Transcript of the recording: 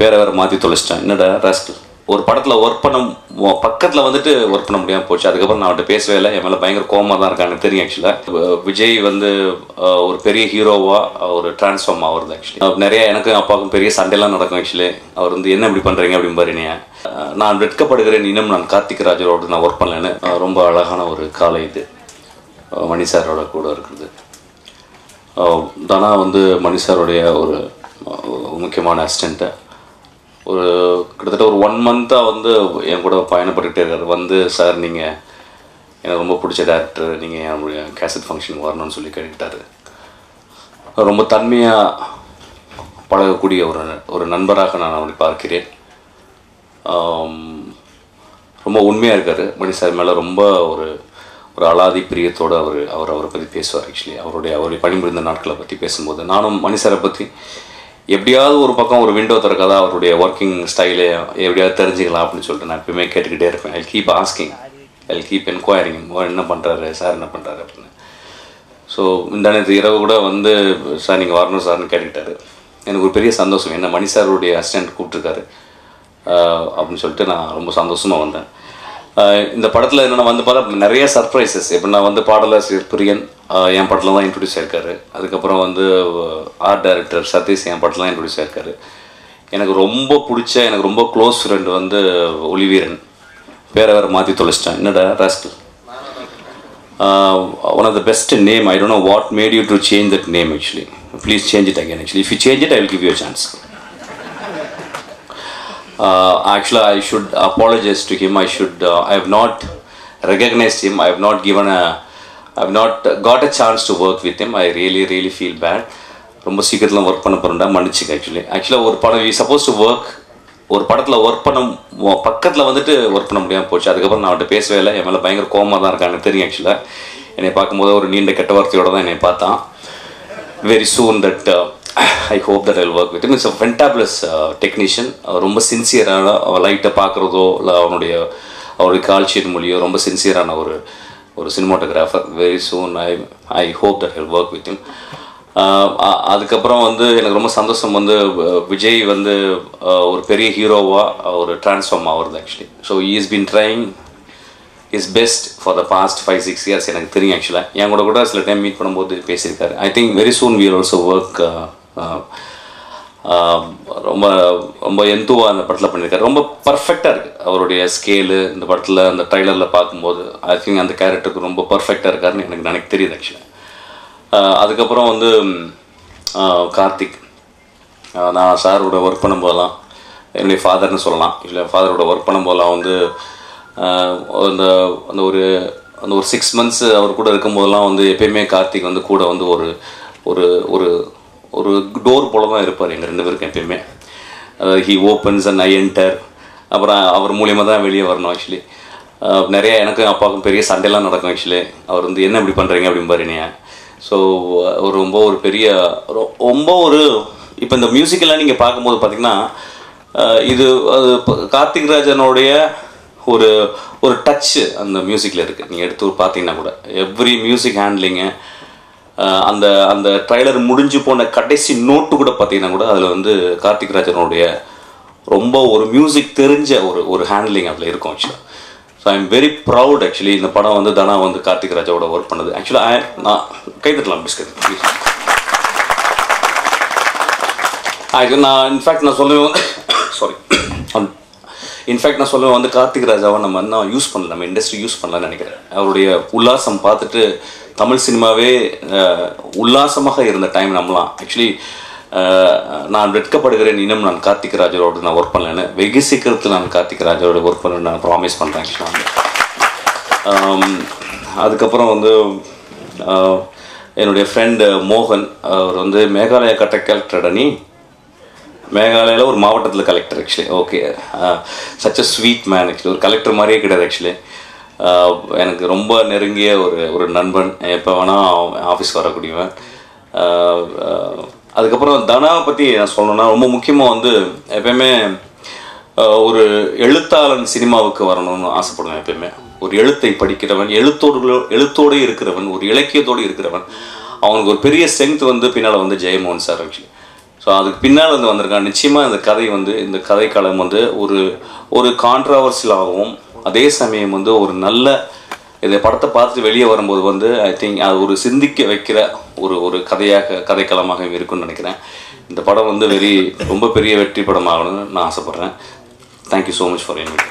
பேரை வேறு மாற்றி தொலைச்சிட்டேன். என்னடா ராஸ்கல் ஒரு படத்தில் ஒர்க் பண்ண பக்கத்தில் வந்துட்டு ஒர்க் பண்ண முடியாமல் போச்சு. அதுக்கப்புறம் நான் அவன்கிட்ட பேசவே இல்லை. என் மேலே பயங்கர கோமாக தான் இருக்காங்க தெரியும் ஆக்சுவலாக விஜய் வந்து ஒரு பெரிய ஹீரோவாக ஒரு டிரான்ஸ்ஃபார்ம் ஆகுறது ஆக்சுவலி நிறைய எனக்கும் அப்பாவுக்கும் பெரிய சண்டைலாம் நடக்கும் ஆக்சுவலி அவர் வந்து என்ன இப்படி பண்ணுறீங்க அப்படின்னு நீ நான் வெட்கப்படுகிறேன். இன்னும் நான் கார்த்திக் ராஜரோட நான் ஒர்க் பண்ணலன்னு. ரொம்ப அழகான ஒரு காலை இது. மணி சாரோட கூட இருக்குது தானா தனா வந்து மணி சாருடைய ஒரு முக்கியமான அசிஸ்டண்ட்டை ஒரு கிட்டத்தட்ட ஒரு ஒன் மந்த்தாக வந்து என் கூட பயணப்பட்டுக்கிட்டே இருக்காரு. வந்து சார் நீங்கள் எனக்கு ரொம்ப பிடிச்ச டேரக்டர் நீங்கள் என்னுடைய கேசட் ஃபங்க்ஷனுக்கு வரணும்னு சொல்லி கேட்டுக்கிட்டாரு. ரொம்ப தன்மையாக பழகக்கூடிய ஒரு ஒரு நண்பராக நான் அவரை பார்க்கிறேன். ரொம்ப உண்மையாக இருக்கார். மணி சார் மேலே ரொம்ப ஒரு ஒரு அலாதி பிரியத்தோடு அவர் அவர் அவரை பற்றி பேசுவார் ஆக்சுவலி அவருடைய அவருடைய பணிபுரிந்த நாட்களை பற்றி பேசும்போது. நானும் மணி சாரை பற்றி எப்படியாவது ஒரு பக்கம் ஒரு விண்டோ திறக்கதா அவருடைய ஒர்க்கிங் ஸ்டைலு எப்படியாவது தெரிஞ்சுக்கலாம் அப்படின்னு சொல்லிட்டு நான் எப்பயுமே கேட்டுக்கிட்டே இருப்பேன். I keep asking I keep enquiring என்ன பண்ணுறாரு சார் என்ன பண்ணுறாரு அப்படின்னு. ஸோ இந்த நேற்று இரவு கூட வந்து சார் நீங்கள் வரணும் சார்னு கேட்டுக்கிட்டாரு. எனக்கு ஒரு பெரிய சந்தோஷம். என்ன மணி சாருடைய அசிஸ்டன்ட் கூப்பிட்ருக்காரு அப்படின்னு சொல்லிட்டு நான் ரொம்ப சந்தோஷமாக வந்தேன். இந்த படத்தில் என்னென்ன வந்து பார்த்தா நிறைய சர்ப்ரைசஸ் இப்போ நான் வந்து பாடலாசிரியர் பிரியன் என் படத்தில் தான் இன்ட்ரடியூஸ் ஆயிருக்காரு. அதுக்கப்புறம் வந்து ஆர்ட் டைரக்டர் சதீஷ் என் படத்தில் தான் இன்ட்ரடியூஸ் ஆயிருக்காரு. எனக்கு ரொம்ப பிடிச்ச எனக்கு ரொம்ப க்ளோஸ் ஃப்ரெண்ட் வந்து ஒளிவீரன். பேரை வேறு மாற்றி தொலைச்சிட்டேன். என்னடா rascal one of the best name I don't know what made you to change that name actually please change it again actually if you change it I will give you chance Uh, actually, I should apologize to him. I should. Uh, I have not recognized him. I have not given a. I have not got a chance to work with him. I really, really feel bad. ரொம்ப சீக்கிரத்தில் work பண்ண போகிறேன்டா மன்னிச்சுக்க actually ஆக்சுவலாக ஒரு படம் we suppose to work ஒரு படத்தில் work பண்ண பக்கத்தில் வந்துட்டு ஒர்க் பண்ண முடியாமல் போச்சு அதுக்கப்புறம் நான் அவன்கிட்ட பேசவே இல்லை என் மேலே பயங்கர கோமாக தான் இருக்காங்க தெரியும் ஆக்சுவலாக என்னை பார்க்கும்போது ஒரு நீண்ட கெட்ட வார்த்தையோட தான் என்னை பார்த்தான் very soon that I hope that I work with it's a fantabulous technician ரொம்ப சின்சியரான லைட்டை பார்க்குறதோ இல்லை அவனுடைய அவருடைய கால்ஷீட் மொழியோ ரொம்ப சின்சியரான ஒரு ஒரு cinematographer very soon I I hope that I work with him அதுக்கப்புறம் வந்து எனக்கு ரொம்ப சந்தோஷம் வந்து விஜய் வந்து ஒரு பெரிய ஹீரோவாக ஒரு டிரான்ஸ்ஃபார்ம் ஆகுறது actually so is been trying his best for the past five six years எனக்கு தெரியும் ஆக்சுவலாக என் கூட கூட சில டைம் மீட் பண்ணும்போது பேசியிருக்காரு. I think very soon we'll also work ரொம்ப ரொம்ப எந்துவாக அந்த படத்தில் பண்ணியிருக்காரு. ரொம்ப பர்ஃபெக்டாக இருக்குது அவருடைய ஸ்கேலு இந்த படத்தில் அந்த ட்ரைலரில் பார்க்கும்போது ஐ திங்க் அந்த கேரக்டருக்கு ரொம்ப பர்ஃபெக்டாக இருக்காருன்னு எனக்கு எனக்கு தெரியுது ஆக்சுவலாக அதுக்கப்புறம் வந்து கார்த்திக். நான் சாரோட ஒர்க் பண்ணும்போதெல்லாம் என்னுடைய ஃபாதர்னு சொல்லலாம். இல்லை ஃபாதரோட ஒர்க் பண்ணும்போதெல்லாம் வந்து அந்த அந்த ஒரு அந்த ஒரு சிக்ஸ் மந்த்ஸ் அவர் கூட இருக்கும்போதெல்லாம் வந்து எப்பயுமே கார்த்திக் வந்து கூட வந்து ஒரு ஒரு ஒரு ஒரு டோர் போல தான் இருப்பார் எங்கள் ரெண்டு பேருக்கும் எப்பயுமே. He opens and I enter அப்புறம் அவர் மூலியமாக தான் வெளியே வரணும் ஆக்சுவலி நிறைய எனக்கும் அப்பாவுக்கும் பெரிய சண்டைலாம் நடக்கும் ஆக்சுவலி அவர் வந்து என்ன இப்படி பண்ணுறீங்க அப்படிம்பாரு நீ ஸோ ஒரு ரொம்ப ஒரு பெரிய ரொ- ரொம்ப ஒரு இப்போ இந்த மியூசிக்கெல்லாம் நீங்கள் பார்க்கும்போது பார்த்தீங்கன்னா இது அது கார்த்திக் ராஜனுடைய ஒரு ஒரு டச்சு அந்த மியூசிக்கில் இருக்குது நீங்கள் எடுத்து பார்த்தீங்கன்னா கூட. எவ்ரி மியூசிக் ஹேண்ட்லிங்கு அந்த அந்த ட்ரைலர் முடிஞ்சு போன கடைசி நோட்டு கூட பார்த்தீங்கன்னா கூட அதில் வந்து கார்த்திக் ராஜனுடைய ரொம்ப ஒரு மியூசிக் தெரிஞ்ச ஒரு ஒரு ஹேண்ட்லிங் அதில் இருக்கும் ஆக்சுவலாக so I am very proud actually இந்த படம் வந்து தனா வந்து கார்த்திக் ராஜாவோட ஒர்க் பண்ணது. ஆக்சுவலாக நான் கைதட்டலாம் பிஸ்கட். ப்ளீஸ் ஆக்சுவலி நான் இன்ஃபேக்ட் நான் சொல்லுவேன் சாரி இன்ஃபேக்ட் நான் சொல்லுவேன் வந்து கார்த்திக் ராஜாவை நம்ம இன்னும் யூஸ் பண்ணல. நம்ம இண்டஸ்ட்ரி யூஸ் பண்ணலன்னு நினைக்கிறேன். அவருடைய உல்லாசம் பார்த்துட்டு தமிழ் சினிமாவே உல்லாசமாக இருந்த டைம் நம்மலாம். ஆக்சுவலி நான் வெட்கப்படுகிறேன் இன்னும் நான் கார்த்திக் ராஜரோடு நான் ஒர்க் பண்ணலன்னு. வெகு சீக்கிரத்தில் நான் கார்த்திக் ராஜரோடு ஒர்க் பண்ண நான் ப்ராமிஸ் பண்ணுறேன் ஆக்சுவலாக அதுக்கப்புறம் வந்து என்னுடைய ஃப்ரெண்டு மோகன் அவர் வந்து மேகாலயா கட்ட கலெக்டர் அணி. மேகாலயாவில் ஒரு மாவட்டத்தில் collector actually okay such a sweet man actually ஒரு கலெக்டர் மாதிரியே கிடையாது ஆக்சுவலி எனக்கு ரொம்ப நெருங்கிய ஒரு ஒரு நண்பன். எப்போ வேணால் ஆஃபீஸ் வரக்கூடியவன். அதுக்கப்புறம் தனாவை பற்றி நான் சொல்லணும்னா ரொம்ப முக்கியமாக வந்து எப்பயுமே ஒரு எழுத்தாளன் சினிமாவுக்கு வரணும்னு ஆசைப்படுவேன் எப்பயுமே. ஒரு எழுத்தை படிக்கிறவன் எழுத்தோடு எழுத்தோடு இருக்கிறவன் ஒரு இலக்கியத்தோடு இருக்கிறவன் அவனுக்கு ஒரு பெரிய ஸ்ட்ரென்த் வந்து பின்னால் வந்து ஜெயமோகன் சார் ஆக்சுவலி ஸோ அதுக்கு பின்னால் வந்து வந்திருக்கான். நிச்சயமாக இந்த கதை வந்து இந்த கதைக்களம் வந்து ஒரு ஒரு கான்ட்ராவர்சியலாகவும் அதே சமயம் வந்து ஒரு நல்ல இந்த படத்தை பார்த்துட்டு வெளியே வரும்போது வந்து ஐ திங்க் அது ஒரு சிந்திக்க வைக்கிற ஒரு ஒரு கதையாக கதைக்களமாக இருக்கும்னு நினைக்கிறேன். இந்த படம் வந்து வெரி ரொம்ப பெரிய வெற்றி படமாகணும்னு நான் ஆசைப்பட்றேன். Thank you so much for invite